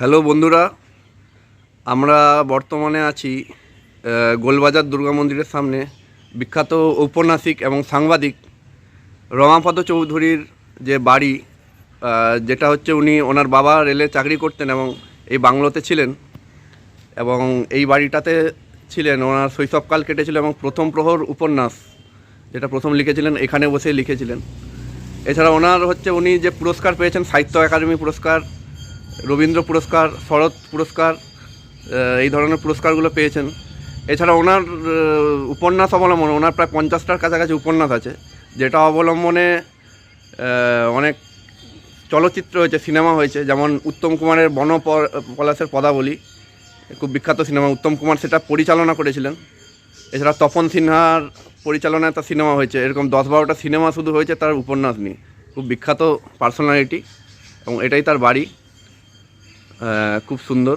Hello বন্ধুরা, আমরা বর্তমানে আছি গোলবাজার দুর্গা মন্দিরের সামনে। বিখ্যাত ঔপন্যাসিক এবং সাংবাদিক রমাপদ চৌধুরীর যে বাড়ি যেটা হচ্ছে উনি ওনার বাবা রেলে চাকরি করতেন এবং এই বাংলোতে ছিলেন এবং এই বাড়িটাতে ছিলেন, ওনার শৈশবকাল কেটেছিল এবং প্রথম প্রহর উপন্যাস, যেটা প্রথম লিখেছিলেন, এখানে বসে লিখেছিলেন। এছাড়া ওনার হচ্ছে উনি যে পুরস্কার পেয়েছেন, সাহিত্য একাডেমি পুরস্কার রবীন্দ্র পুরস্কার, শরৎ পুরস্কার এই ধরনের পুরস্কারগুলো পেয়েছেন। এছাড়া ওনার উপন্যাস অবলম্বনে, ওনার প্রায় পঞ্চাশটার কাছাকাছি উপন্যাস আছে, যেটা অবলম্বনে অনেক চলচ্চিত্র হয়েছে, সিনেমা হয়েছে, যেমন উত্তম কুমারের বন পলাশের পদাবলী, খুব বিখ্যাত সিনেমা। উত্তম কুমার সেটা পরিচালনা করেছিলেন। এছাড়া তপন সিনহার পরিচালনায় তার সিনেমা হয়েছে। এরকম দশ বারোটা সিনেমা শুধু হয়েছে তার উপন্যাস নিয়ে। খুব বিখ্যাত পার্সোনালিটি, এবং এটাই তার বাড়ি। খুব সুন্দর।